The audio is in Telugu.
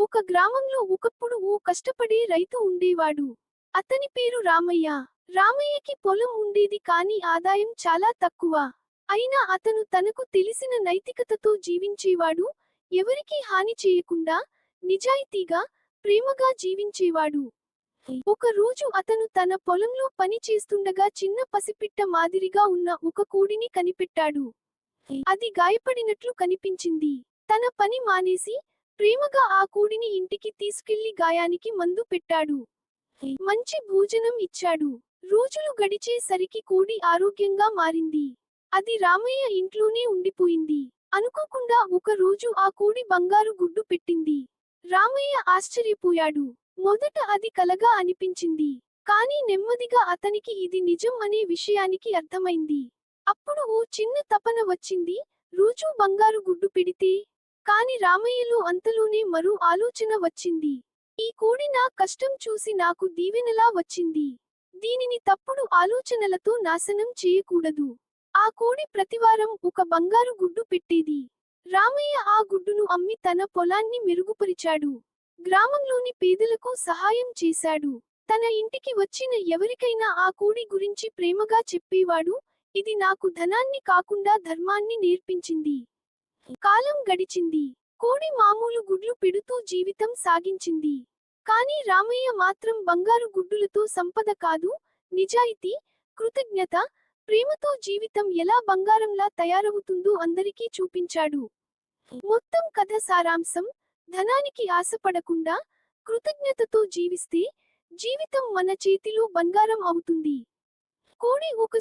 ఒక గ్రామంలో ఒకప్పుడు ఓ కష్టపడే రైతు ఉండేవాడు. అతని పేరు రామయ్య. రామయ్యకి పొలం ఉండేది కాని ఆదాయం చాలా తక్కువ. అయినా అతను తనకు తెలిసిన నైతికతతో జీవించేవాడు. ఎవరికీ హాని చేయకుండా నిజాయితీగా ప్రేమగా జీవించేవాడు. ఒక రోజు అతను తన పొలంలో పని చేస్తుండగా చిన్న పసిపిట్ట మాదిరిగా ఉన్న ఒక కూడిని కనిపెట్టాడు. అది గాయపడినట్లు కనిపించింది. తన పని మానేసి ప్రేమగా ఆ కోడిని ఇంటికి తీసుకెళ్ళి గాయానికి మందు పెట్టాడు. మంచి భోజనం ఇచ్చాడు. రోజులు గడిచేసరికి కోడి ఆరోగ్యంగా మారింది. అది రామయ్య ఇంట్లోనే ఉండిపోయింది. అనుకోకుండా ఒక రోజు ఆ కోడి బంగారు గుడ్డు పెట్టింది. రామయ్య ఆశ్చర్యపోయాడు. మొదట అది కలగా అనిపించింది. కానీ నెమ్మదిగా అతనికి ఇది నిజం అనే విషయానికి అర్థమైంది. అప్పుడు ఓ చిన్న తపన వచ్చింది. రోజూ బంగారు గుడ్డు పెడితే కాని రామయ్యలో అంతలోనే మరో ఆలోచన వచ్చింది. ఈ కోడి నా కష్టం చూసి నాకు దీవెనలా వచ్చింది. దీనిని తప్పుడు ఆలోచనలతో నాశనం చేయకూడదు. ఆ కోడి ప్రతివారం ఒక బంగారు గుడ్డు పెట్టేది. రామయ్య ఆ గుడ్డును అమ్మి తన పొలాన్ని మెరుగుపరిచాడు. గ్రామంలోని పేదలకు సహాయం చేశాడు. తన ఇంటికి వచ్చిన ఎవరికైనా ఆ కోడి గురించి ప్రేమగా చెప్పేవాడు. ఇది నాకు ధనాన్ని కాకుండా ధర్మాన్ని నేర్పించింది. కాలం గడిచింది. కోడి మామూలు గుడ్లు పెడుతూ జీవితం సాగించింది. కానీ రామయ్య మాత్రం బంగారు గుడ్డులతో సంపద కాదు నిజాయితీ కృతజ్ఞత ప్రేమతో జీవితం ఎలా బంగారంలా తయారవుతుందో అందరికీ చూపించాడు. మొత్తం కథ సారాంశం ధనానికి ఆశపడకుండా కృతజ్ఞతతో జీవిస్తే జీవితం మన చేతిలో బంగారం అవుతుంది. కోడి ఒక